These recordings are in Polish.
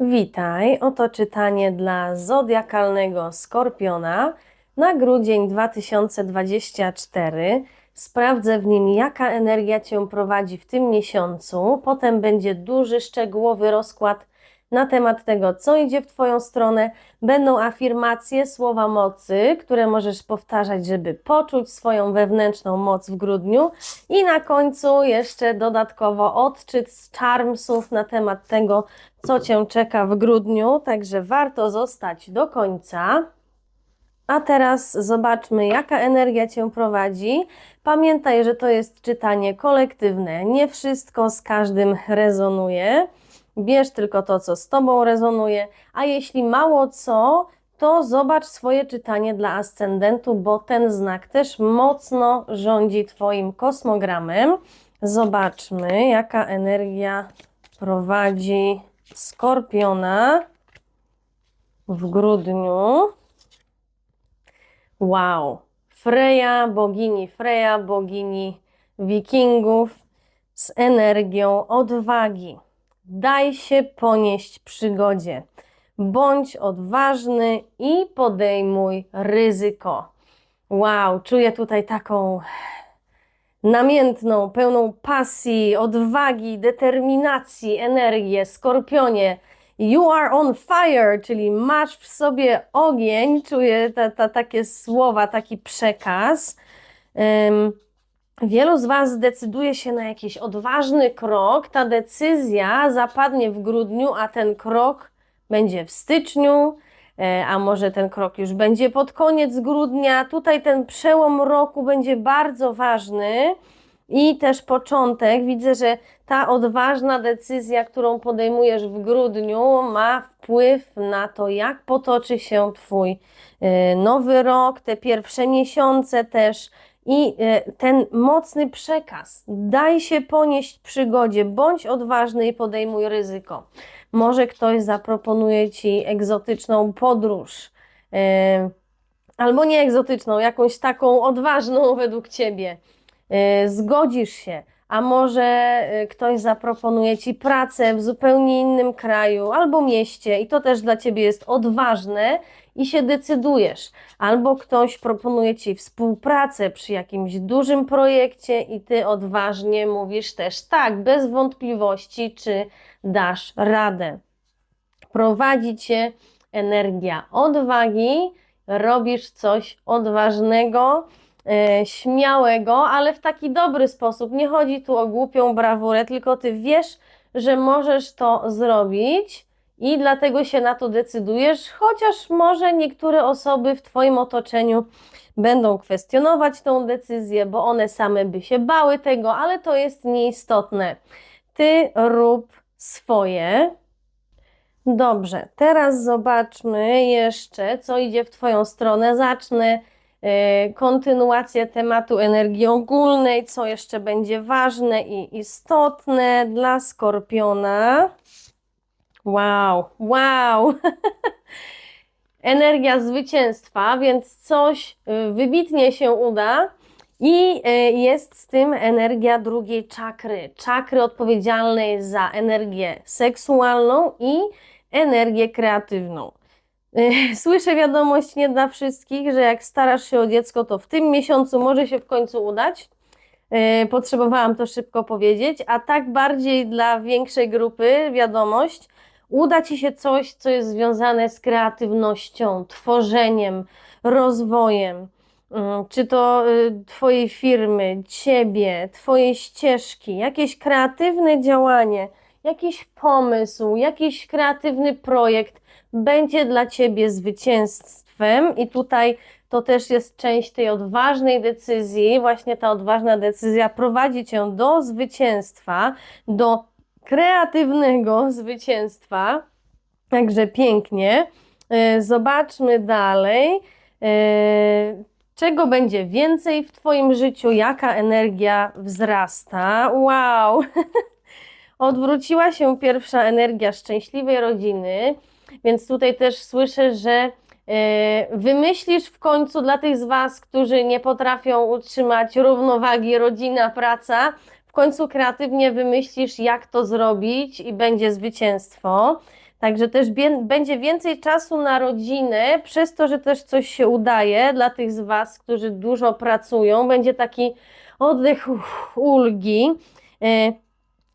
Witaj, oto czytanie dla zodiakalnego skorpiona na grudzień 2024. Sprawdzę w nim, jaka energia Cię prowadzi w tym miesiącu. Potem będzie duży, szczegółowy rozkład na temat tego, co idzie w Twoją stronę. Będą afirmacje, słowa mocy, które możesz powtarzać, żeby poczuć swoją wewnętrzną moc w grudniu. I na końcu jeszcze dodatkowo odczyt z charmsów na temat tego, co Cię czeka w grudniu, także warto zostać do końca. A teraz zobaczmy, jaka energia Cię prowadzi. Pamiętaj, że to jest czytanie kolektywne. Nie wszystko z każdym rezonuje. Bierz tylko to, co z Tobą rezonuje, a jeśli mało co, to zobacz swoje czytanie dla ascendentu, bo ten znak też mocno rządzi Twoim kosmogramem. Zobaczmy, jaka energia prowadzi Skorpiona w grudniu. Wow! Freja, bogini Freja, bogini wikingów z energią odwagi. Daj się ponieść przygodzie. Bądź odważny i podejmuj ryzyko. Wow, czuję tutaj taką namiętną, pełną pasji, odwagi, determinacji, energię. Skorpionie, you are on fire, czyli masz w sobie ogień. Czuję ta, ta, takie słowa, taki przekaz. Ym, Wielu z Was zdecyduje się na jakiś odważny krok. Ta decyzja zapadnie w grudniu, a ten krok będzie w styczniu, e, a może ten krok już będzie pod koniec grudnia. Tutaj ten przełom roku będzie bardzo ważny i też początek. Widzę, że ta odważna decyzja, którą podejmujesz w grudniu, ma wpływ na to, jak potoczy się Twój e, nowy rok, te pierwsze miesiące też. I e, ten mocny przekaz, daj się ponieść przygodzie, bądź odważny i podejmuj ryzyko. Może ktoś zaproponuje ci egzotyczną podróż, e, albo nie egzotyczną, jakąś taką odważną według ciebie. E, Zgodzisz się, a może ktoś zaproponuje ci pracę w zupełnie innym kraju albo mieście, i to też dla ciebie jest odważne i się decydujesz. Albo ktoś proponuje ci współpracę przy jakimś dużym projekcie, i ty odważnie mówisz też tak, bez wątpliwości, czy dasz radę. Prowadzi cię energia odwagi, robisz coś odważnego, e, śmiałego, ale w taki dobry sposób. Nie chodzi tu o głupią brawurę, tylko ty wiesz, że możesz to zrobić i dlatego się na to decydujesz, chociaż może niektóre osoby w Twoim otoczeniu będą kwestionować tą decyzję, bo one same by się bały tego, ale to jest nieistotne. Ty rób swoje. Dobrze, teraz zobaczmy jeszcze, co idzie w Twoją stronę. Zacznę e, kontynuację tematu energii ogólnej, co jeszcze będzie ważne i istotne dla Skorpiona. Wow, wow! Energia zwycięstwa, więc coś y, wybitnie się uda. I y, jest z tym energia drugiej czakry, czakry odpowiedzialnej za energię seksualną i energię kreatywną. Y, Słyszę wiadomość nie dla wszystkich, że jak starasz się o dziecko, to w tym miesiącu może się w końcu udać. Potrzebowałam to szybko powiedzieć, a tak bardziej dla większej grupy wiadomość, uda Ci się coś, co jest związane z kreatywnością, tworzeniem, rozwojem. Mm, Czy to y, Twojej firmy, Ciebie, Twojej ścieżki, jakieś kreatywne działanie, jakiś pomysł, jakiś kreatywny projekt będzie dla Ciebie zwycięstwem, i tutaj to też jest część tej odważnej decyzji. Właśnie ta odważna decyzja prowadzi Cię do zwycięstwa, do kreatywnego zwycięstwa. Także pięknie. E, Zobaczmy dalej. E, Czego będzie więcej w Twoim życiu? Jaka energia wzrasta? Wow! Odwróciła się pierwsza energia szczęśliwej rodziny, więc tutaj też słyszę, że e, wymyślisz w końcu dla tych z Was, którzy nie potrafią utrzymać równowagi rodzina, praca, w końcu kreatywnie wymyślisz, jak to zrobić i będzie zwycięstwo. Także też będzie więcej czasu na rodzinę, przez to, że też coś się udaje dla tych z Was, którzy dużo pracują. Będzie taki oddech ulgi. E,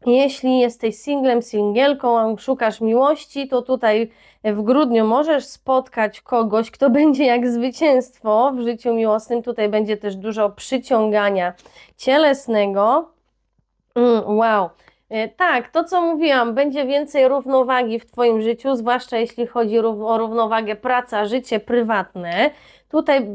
Jeśli jesteś singlem, singielką, szukasz miłości, to tutaj w grudniu możesz spotkać kogoś, kto będzie jak zwycięstwo w życiu miłosnym. Tutaj będzie też dużo przyciągania cielesnego. Mm, wow. E, Tak, to co mówiłam, będzie więcej równowagi w Twoim życiu, zwłaszcza jeśli chodzi o równowagę praca, życie prywatne. Tutaj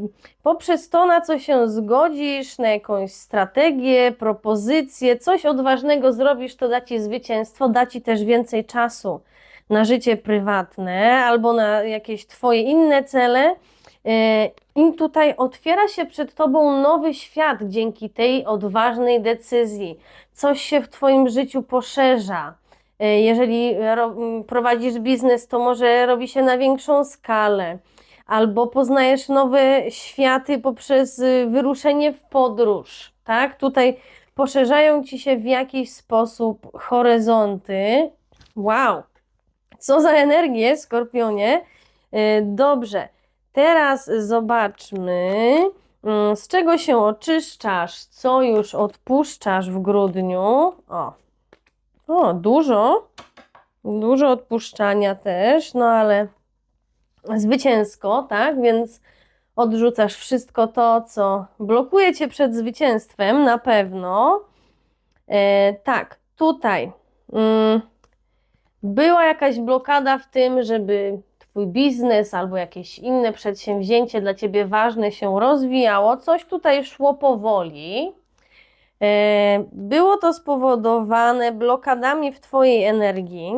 poprzez to, na co się zgodzisz, na jakąś strategię, propozycję, coś odważnego zrobisz, to da Ci zwycięstwo, da Ci też więcej czasu na życie prywatne albo na jakieś Twoje inne cele. E, I tutaj otwiera się przed Tobą nowy świat dzięki tej odważnej decyzji. Coś się w Twoim życiu poszerza. E, Jeżeli prowadzisz biznes, to może robi się na większą skalę, albo poznajesz nowe światy poprzez y, wyruszenie w podróż. Tak? Tutaj poszerzają Ci się w jakiś sposób horyzonty. Wow! Co za energię, Skorpionie. E, Dobrze, teraz zobaczmy, mm, z czego się oczyszczasz, co już odpuszczasz w grudniu. O, o dużo, dużo odpuszczania też, no ale zwycięsko, tak? Więc odrzucasz wszystko to, co blokuje cię przed zwycięstwem, na pewno. E, tak, tutaj. Mm, była jakaś blokada w tym, żeby Twój biznes albo jakieś inne przedsięwzięcie dla Ciebie ważne się rozwijało, coś tutaj szło powoli. E, Było to spowodowane blokadami w Twojej energii,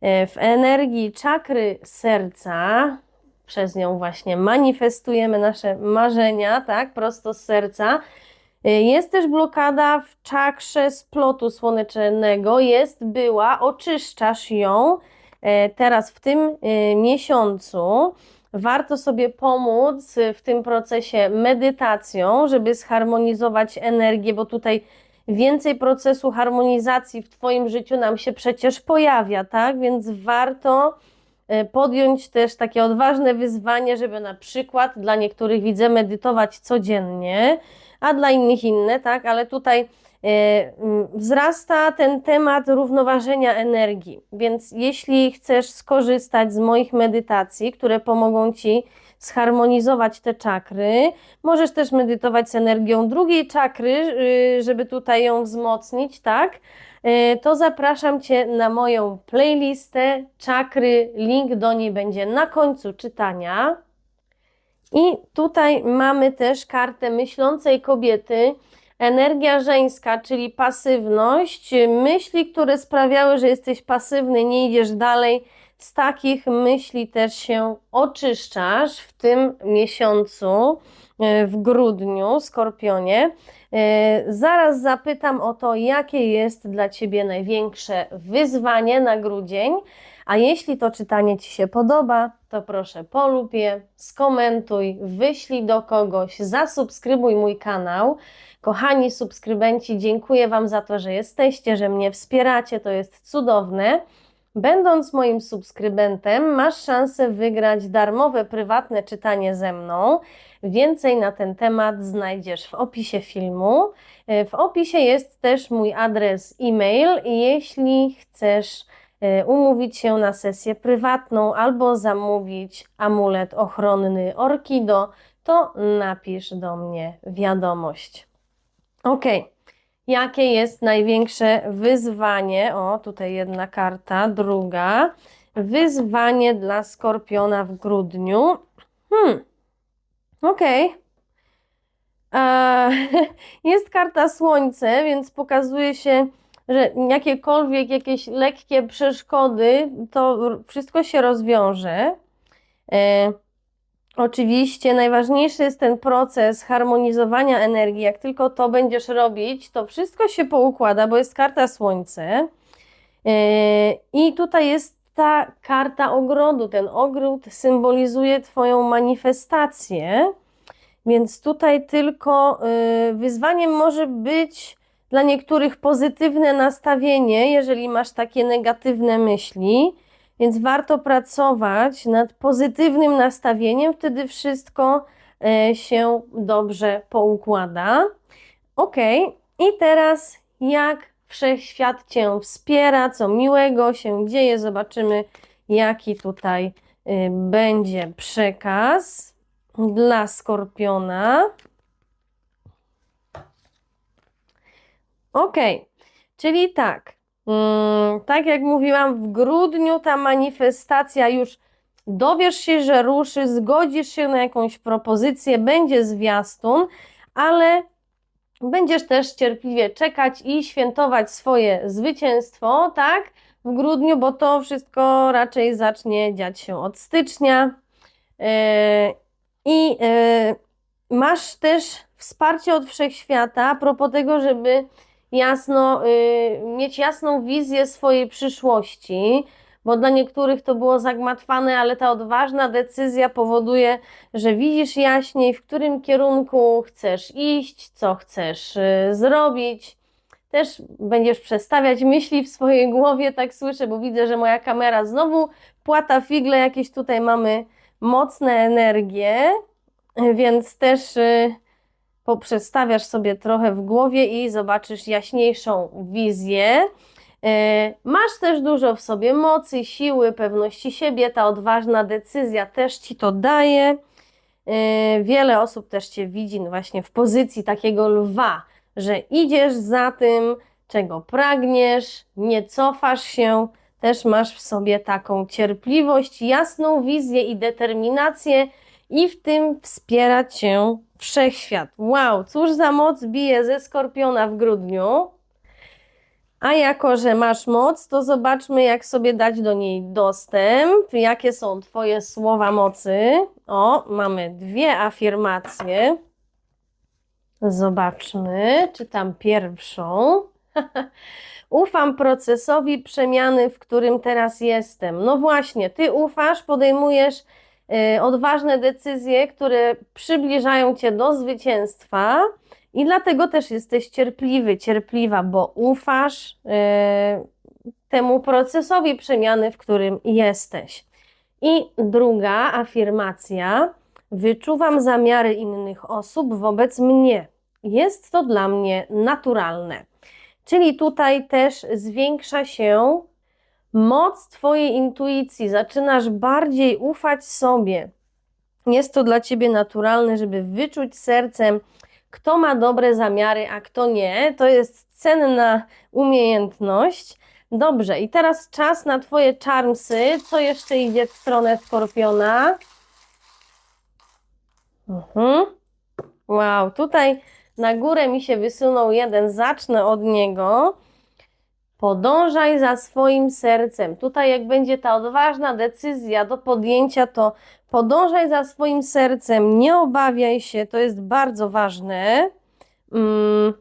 e, w energii czakry serca. Przez nią właśnie manifestujemy nasze marzenia, tak, prosto z serca. E, Jest też blokada w czakrze splotu słonecznego, jest, była, oczyszczasz ją teraz w tym e, miesiącu. Warto sobie pomóc w tym procesie medytacją, żeby zharmonizować energię, bo tutaj więcej procesu harmonizacji w Twoim życiu nam się przecież pojawia, tak? Więc warto e, podjąć też takie odważne wyzwanie, żeby na przykład dla niektórych widzę medytować codziennie, a dla innych inne, tak? Ale tutaj e, wzrasta ten temat równoważenia energii. Więc jeśli chcesz skorzystać z moich medytacji, które pomogą Ci zharmonizować te czakry, możesz też medytować z energią drugiej czakry, y, żeby tutaj ją wzmocnić, tak? E, To zapraszam Cię na moją playlistę czakry. Link do niej będzie na końcu czytania. I tutaj mamy też kartę myślącej kobiety, energia żeńska, czyli pasywność, myśli, które sprawiały, że jesteś pasywny, nie idziesz dalej. Z takich myśli też się oczyszczasz w tym miesiącu, w grudniu, Skorpionie. E, Zaraz zapytam o to, jakie jest dla Ciebie największe wyzwanie na grudzień. A jeśli to czytanie Ci się podoba, to proszę polub je, skomentuj, wyślij do kogoś, zasubskrybuj mój kanał. Kochani subskrybenci, dziękuję Wam za to, że jesteście, że mnie wspieracie, to jest cudowne. Będąc moim subskrybentem, masz szansę wygrać darmowe prywatne czytanie ze mną. Więcej na ten temat znajdziesz w opisie filmu. E, W opisie jest też mój adres e-mail i jeśli chcesz e, umówić się na sesję prywatną albo zamówić amulet ochronny Orkido, to napisz do mnie wiadomość. Ok. Jakie jest największe wyzwanie? O, tutaj jedna karta, druga. Wyzwanie dla Skorpiona w grudniu. Hmm. Okej. E, Jest karta Słońce, więc pokazuje się, że jakiekolwiek jakieś lekkie przeszkody, to wszystko się rozwiąże. E, Oczywiście najważniejszy jest ten proces harmonizowania energii. Jak tylko to będziesz robić, to wszystko się poukłada, bo jest karta Słońce. Yy, I tutaj jest ta karta ogrodu. Ten ogród symbolizuje Twoją manifestację, więc tutaj tylko yy, wyzwaniem może być dla niektórych pozytywne nastawienie, jeżeli masz takie negatywne myśli. Więc warto pracować nad pozytywnym nastawieniem, wtedy wszystko e, się dobrze poukłada. Ok, i teraz jak wszechświat Cię wspiera, co miłego się dzieje, zobaczymy, jaki tutaj y, będzie przekaz dla skorpiona. Ok, czyli tak, mm, tak jak mówiłam, w grudniu ta manifestacja już dowiesz się, że ruszy, zgodzisz się na jakąś propozycję, będzie zwiastun, ale będziesz też cierpliwie czekać i świętować swoje zwycięstwo, tak? W grudniu, bo to wszystko raczej zacznie dziać się od stycznia. Yy, I yy, masz też wsparcie od wszechświata a propos tego, żeby jasno, yy, mieć jasną wizję swojej przyszłości, bo dla niektórych to było zagmatwane, ale ta odważna decyzja powoduje, że widzisz jaśniej, w którym kierunku chcesz iść, co chcesz y, zrobić. Też będziesz przestawiać myśli w swojej głowie, tak słyszę, bo widzę, że moja kamera znowu płata figle, jakieś tutaj mamy mocne energie, więc też y, poprzestawiasz sobie trochę w głowie i zobaczysz jaśniejszą wizję. E, Masz też dużo w sobie mocy, siły, pewności siebie. Ta odważna decyzja też ci to daje. E, Wiele osób też cię widzi właśnie w pozycji takiego lwa, że idziesz za tym, czego pragniesz, nie cofasz się. Też masz w sobie taką cierpliwość, jasną wizję i determinację, i w tym wspiera cię wszechświat. Wow, cóż za moc bije ze skorpiona w grudniu. A jako, że masz moc, to zobaczmy, jak sobie dać do niej dostęp, jakie są Twoje słowa mocy. O, mamy dwie afirmacje. Zobaczmy, czytam pierwszą. Ufam procesowi przemiany, w którym teraz jestem. No właśnie, Ty ufasz, podejmujesz y, odważne decyzje, które przybliżają Cię do zwycięstwa. I dlatego też jesteś cierpliwy, cierpliwa, bo ufasz yy, temu procesowi przemiany, w którym jesteś. I druga afirmacja: wyczuwam zamiary innych osób wobec mnie. Jest to dla mnie naturalne. Czyli tutaj też zwiększa się moc Twojej intuicji, zaczynasz bardziej ufać sobie. Jest to dla Ciebie naturalne, żeby wyczuć sercem, kto ma dobre zamiary, a kto nie. To jest cenna umiejętność. Dobrze, i teraz czas na Twoje charmsy. Co jeszcze idzie w stronę skorpiona? Mhm. Wow, tutaj na górę mi się wysunął jeden, zacznę od niego. Podążaj za swoim sercem. Tutaj, jak będzie ta odważna decyzja do podjęcia, to podążaj za swoim sercem, nie obawiaj się, to jest bardzo ważne. Mm.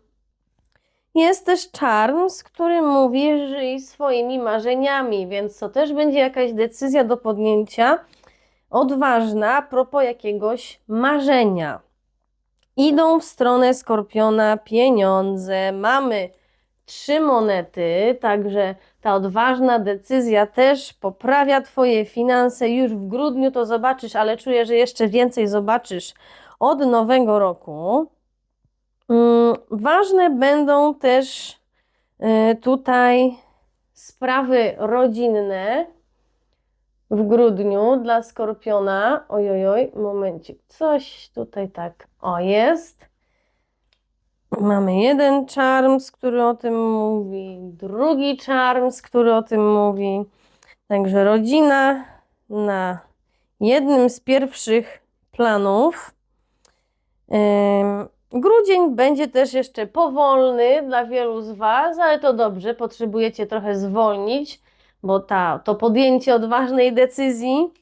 Jest też Charms, który mówi, żyj swoimi marzeniami, więc to też będzie jakaś decyzja do podjęcia odważna a propos jakiegoś marzenia. Idą w stronę skorpiona pieniądze. Mamy trzy monety, także ta odważna decyzja też poprawia Twoje finanse. Już w grudniu to zobaczysz, ale czuję, że jeszcze więcej zobaczysz od nowego roku. Mm, Ważne będą też y, tutaj sprawy rodzinne w grudniu dla Skorpiona. Ojojoj, momencik, coś tutaj tak, o jest. Mamy jeden Charms, który o tym mówi, drugi Charms, który o tym mówi. Także rodzina na jednym z pierwszych planów. Grudzień będzie też jeszcze powolny dla wielu z Was, ale to dobrze, potrzebujecie trochę zwolnić, bo ta, to podjęcie odważnej decyzji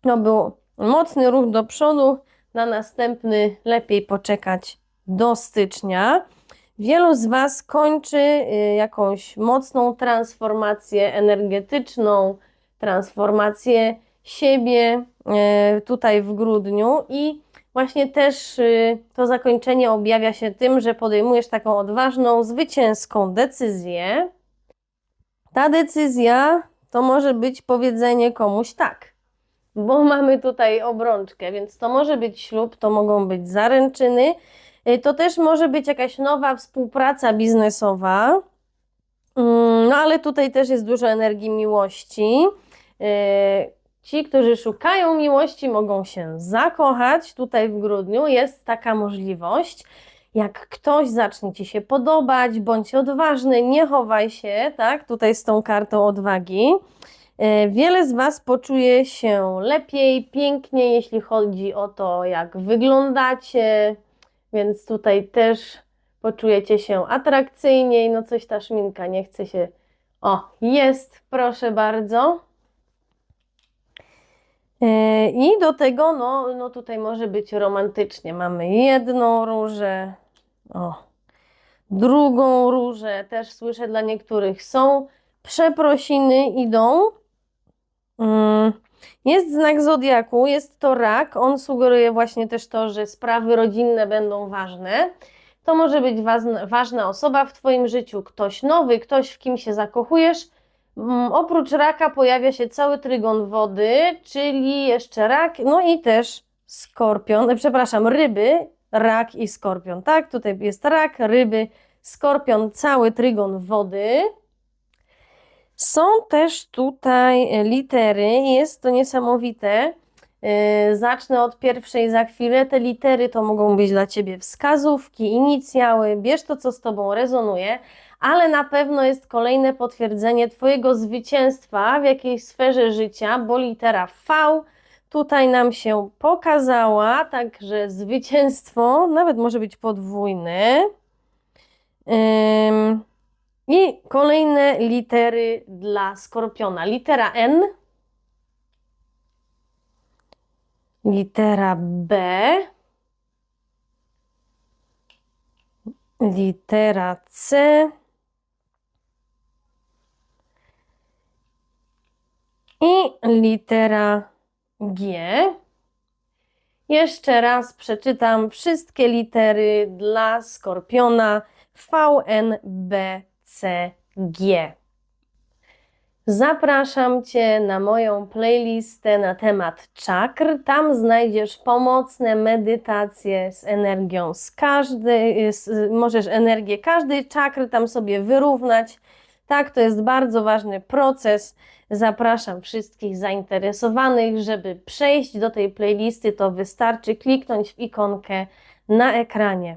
to był mocny ruch do przodu, na następny lepiej poczekać do stycznia. Wielu z Was kończy y, jakąś mocną transformację energetyczną, transformację siebie y, tutaj w grudniu i właśnie też y, to zakończenie objawia się tym, że podejmujesz taką odważną, zwycięską decyzję. Ta decyzja to może być powiedzenie komuś tak, bo mamy tutaj obrączkę, więc to może być ślub, to mogą być zaręczyny, to też może być jakaś nowa współpraca biznesowa. Mm, No ale tutaj też jest dużo energii miłości. Y, Ci, którzy szukają miłości, mogą się zakochać. Tutaj w grudniu jest taka możliwość. Jak ktoś zacznie Ci się podobać, bądź odważny, nie chowaj się, tak? Tutaj z tą kartą odwagi. Y, Wiele z Was poczuje się lepiej, piękniej, jeśli chodzi o to, jak wyglądacie, więc tutaj też poczujecie się atrakcyjniej. No coś ta szminka nie chce się. O, jest, proszę bardzo. E, I do tego, no, no tutaj może być romantycznie. Mamy jedną różę, o, drugą różę, też słyszę dla niektórych są przeprosiny, idą. Mm, Jest znak zodiaku, jest to rak. On sugeruje właśnie też to, że sprawy rodzinne będą ważne. To może być ważna, osoba w Twoim życiu, ktoś nowy, ktoś, w kim się zakochujesz. Mm, Oprócz raka pojawia się cały trygon wody, czyli jeszcze rak, no i też skorpion, przepraszam, ryby, rak i skorpion, tak? Tutaj jest rak, ryby, skorpion, cały trygon wody. Są też tutaj e, litery, jest to niesamowite. Yy, Zacznę od pierwszej za chwilę. Te litery to mogą być dla Ciebie wskazówki, inicjały, bierz to, co z Tobą rezonuje, ale na pewno jest kolejne potwierdzenie Twojego zwycięstwa w jakiejś sferze życia, bo litera V tutaj nam się pokazała, także zwycięstwo nawet może być podwójne. I kolejne litery dla skorpiona. Litera N. Litera B. Litera C. I litera G. Jeszcze raz przeczytam wszystkie litery dla skorpiona V, N, B, C, G. Zapraszam Cię na moją playlistę na temat czakr. Tam znajdziesz pomocne medytacje z energią z każdej, z, możesz energię każdej czakry tam sobie wyrównać. Tak, to jest bardzo ważny proces. Zapraszam wszystkich zainteresowanych, żeby przejść do tej playlisty, to wystarczy kliknąć w ikonkę na ekranie.